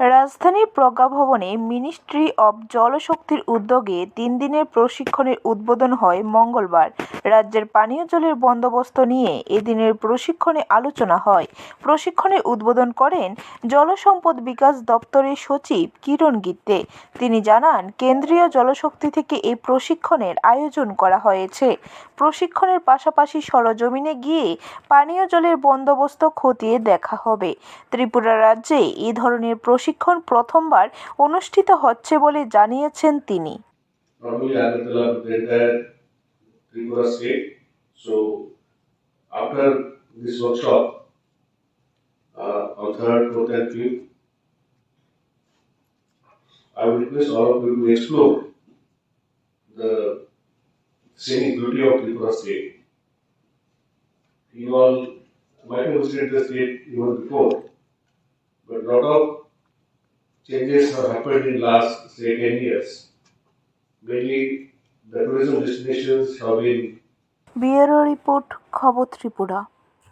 রাজধানীর প্রজ্ঞাভবনে ministry of জলশক্তির উদ্যোগে তিন দিনের প্রশিক্ষণের উদ্বোধন হয় মঙ্গলবার। রাজ্যের পানীয় জলের বন্দোবস্ত নিয়ে এদিনের প্রশিক্ষণে আলোচনা হয়। প্রশিক্ষণের উদ্বোধন করেন জলসম্পদ বিকাশ দপ্তরের সচিব কিরণ গিত্তে। তিনি জানান, কেন্দ্রীয় জলশক্তি থেকে এই প্রশিক্ষণের আয়োজন করা হয়েছে। প্রশিক্ষণের পাশাপাশি সরজমিনে গিয়ে পানীয় জলের বন্দোবস্ত খতিয়ে দেখা হবে। ত্রিপুরা রাজ্যে এই ধরনের প্রশিক্ষণ প্রথমবার অনুষ্ঠিত হচ্ছে বলে জানিয়েছেন তিনি normally Agartala with the entire Tripura state. So after this workshop, uh, on third, fourth and fifth, I would request all of you to explore the scenic beauty of Tripura state. You all might have visited the state even before, but lot of changes have happened in last say ten years. mainly the tourism destinations have been bureau report খবর ত্রিপুরা